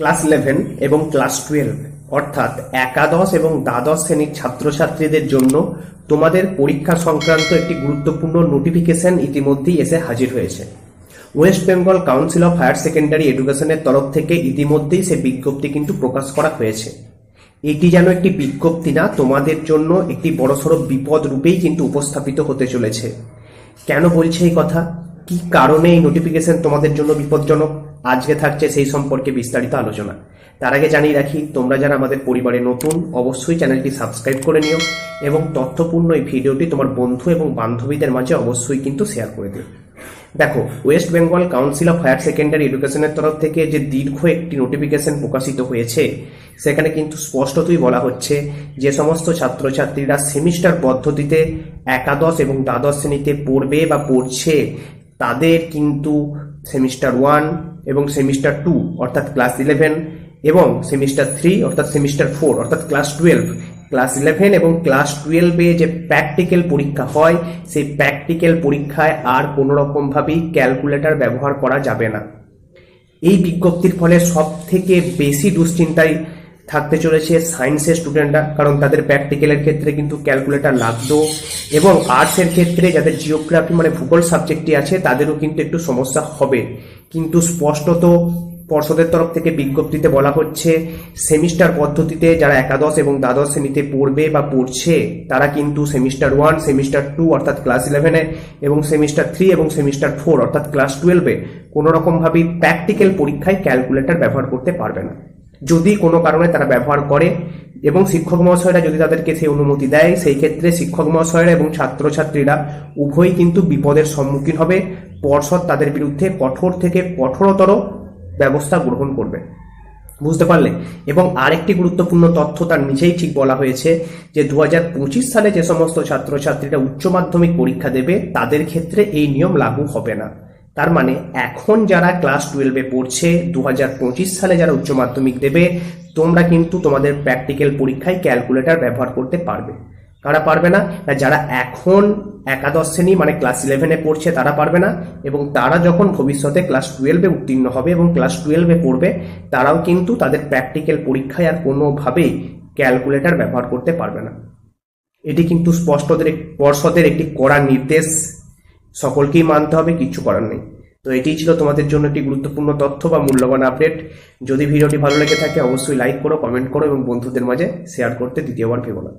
Class eleven এবং class twelve, অর্থাৎ একাদশ এবং দ্বাদশ শ্রেণির ছাত্রছাত্রীদের জন্য তোমাদের পরীক্ষা সংক্রান্ত একটি গুরুত্বপূর্ণ নোটিফিকেশন ইতিমধ্যেই এসে হাজির হয়েছে। West Bengal council of higher secondary এডুকেশনের তরফ থেকে ইতিমধ্যেই সে বিজ্ঞপ্তি কিন্তু প্রকাশ করা হয়েছে। এটি যেন একটি বিজ্ঞপ্তি না, তোমাদের জন্য একটি বড়সড় বিপদ রূপেই কিন্তু উপস্থাপিত হতে চলেছে। কেন বলছে এই কথা? কি কারণে এই নোটিফিকেশন তোমাদের জন্য বিপজ্জনক? আজকে থাকছে সেই সম্পর্কে বিস্তারিত আলোচনা। তার আগে জানিয়ে রাখি, তোমরা যারা আমাদের পরিবারে নতুন, অবশ্যই চ্যানেলটি সাবস্ক্রাইব করে নিও এবং তথ্যপূর্ণ এই ভিডিওটি তোমার বন্ধু এবং বান্ধবীদের মাঝে অবশ্যই কিন্তু শেয়ার করে দিও। দেখো West Bengal council of higher secondary এডুকেশনের তরফ থেকে যে দীর্ঘ একটি নোটিফিকেশন প্রকাশিত হয়েছে, সেখানে কিন্তু স্পষ্টতই বলা হচ্ছে যে সমস্ত ছাত্রছাত্রীরা সেমিস্টার পদ্ধতিতে একাদশ এবং দ্বাদশ শ্রেণীতে পড়বে বা পড়ছে তাদের কিন্তু সেমিস্টার ওয়ান এবং সেমিস্টার টু অর্থাৎ ক্লাস ইলেভেন এবং সেমিস্টার থ্রি অর্থাৎ সেমিস্টার ফোর অর্থাৎ ক্লাস টুয়েলভ ক্লাস ইলেভেন এবং ক্লাস টুয়েলভে যে প্র্যাকটিক্যাল পরীক্ষা হয়, সেই প্র্যাকটিক্যাল পরীক্ষায় আর কোনো রকমভাবেই ক্যালকুলেটর ব্যবহার করা যাবে না। এই বিজ্ঞপ্তির ফলে সব থেকে বেশি দুশ্চিন্তায় থাকতে চলেছে সায়েন্সের স্টুডেন্টরা, কারণ তাদের প্র্যাকটিক্যালের ক্ষেত্রে কিন্তু ক্যালকুলেটর লাগতো এবং আর্টসের ক্ষেত্রে যাদের জিওগ্রাফি মানে ভূগোল সাবজেক্টটি আছে, তাদেরও কিন্তু একটু সমস্যা হবে। কিন্তু স্পষ্টত পর্ষদের তরফ থেকে বিজ্ঞপ্তিতে বলা হচ্ছে সেমিস্টার পদ্ধতিতে যারা একাদশ এবং দ্বাদশ শ্রেণীতে পড়বে বা পড়ছে, তারা কিন্তু সেমিস্টার ওয়ান সেমিস্টার টু অর্থাৎ ক্লাস ইলেভেনে এবং সেমিস্টার থ্রি এবং সেমিস্টার ফোর অর্থাৎ ক্লাস টুয়েলভে কোনো রকমভাবেই প্র্যাকটিক্যাল পরীক্ষায় ক্যালকুলেটর ব্যবহার করতে পারবে না। যদি কোনো কারণে তারা ব্যবহার করে এবং শিক্ষক মহাশয়রা যদি তাদেরকে সেই অনুমতি দেয়, সেই ক্ষেত্রে শিক্ষক মহাশয়রা এবং ছাত্রছাত্রীরা উভয়ই কিন্তু বিপদের সম্মুখীন হবে। পর্ষদ তাদের বিরুদ্ধে কঠোর থেকে কঠোরতর ব্যবস্থা গ্রহণ করবে। বুঝতে পারলে? এবং আরেকটি গুরুত্বপূর্ণ তথ্য তার নিজেই ঠিক বলা হয়েছে যে দু হাজার পঁচিশ সালে যে সমস্ত ছাত্রছাত্রীরা উচ্চ মাধ্যমিক পরীক্ষা দেবে, তাদের ক্ষেত্রে এই নিয়ম লাগু হবে না। তার মানে এখন যারা ক্লাস টুয়েলভে পড়ছে দু হাজার পঁচিশ সালে যারা উচ্চ মাধ্যমিক দেবে, তোমরা কিন্তু তোমাদের প্র্যাকটিক্যাল পরীক্ষায় ক্যালকুলেটর ব্যবহার করতে পারবে। কারা পারবে না? না, যারা এখন একাদশ শ্রেণি মানে ক্লাস ইলেভেনে পড়ছে, তারা পারবে না। এবং তারা যখন ভবিষ্যতে ক্লাস টুয়েলভে উত্তীর্ণ হবে এবং ক্লাস টুয়েলভে পড়বে, তারাও কিন্তু তাদের প্র্যাকটিক্যাল পরীক্ষায় আর কোনোভাবেই ক্যালকুলেটর ব্যবহার করতে পারবে না। এটি কিন্তু স্পষ্টদের পর্ষদের একটি কড়া নির্দেশ। সকলকেই মানতে হবে, কিচ্ছু করার নেই। তো এটিই ছিল তোমাদের জন্য একটি গুরুত্বপূর্ণ তথ্য বা মূল্যবান আপডেট। যদি ভিডিওটি ভালো লেগে থাকে, অবশ্যই লাইক করো কমেন্ট করো এবং বন্ধুদের মাঝে শেয়ার করতে দ্বিতীয়বার ভেবো না।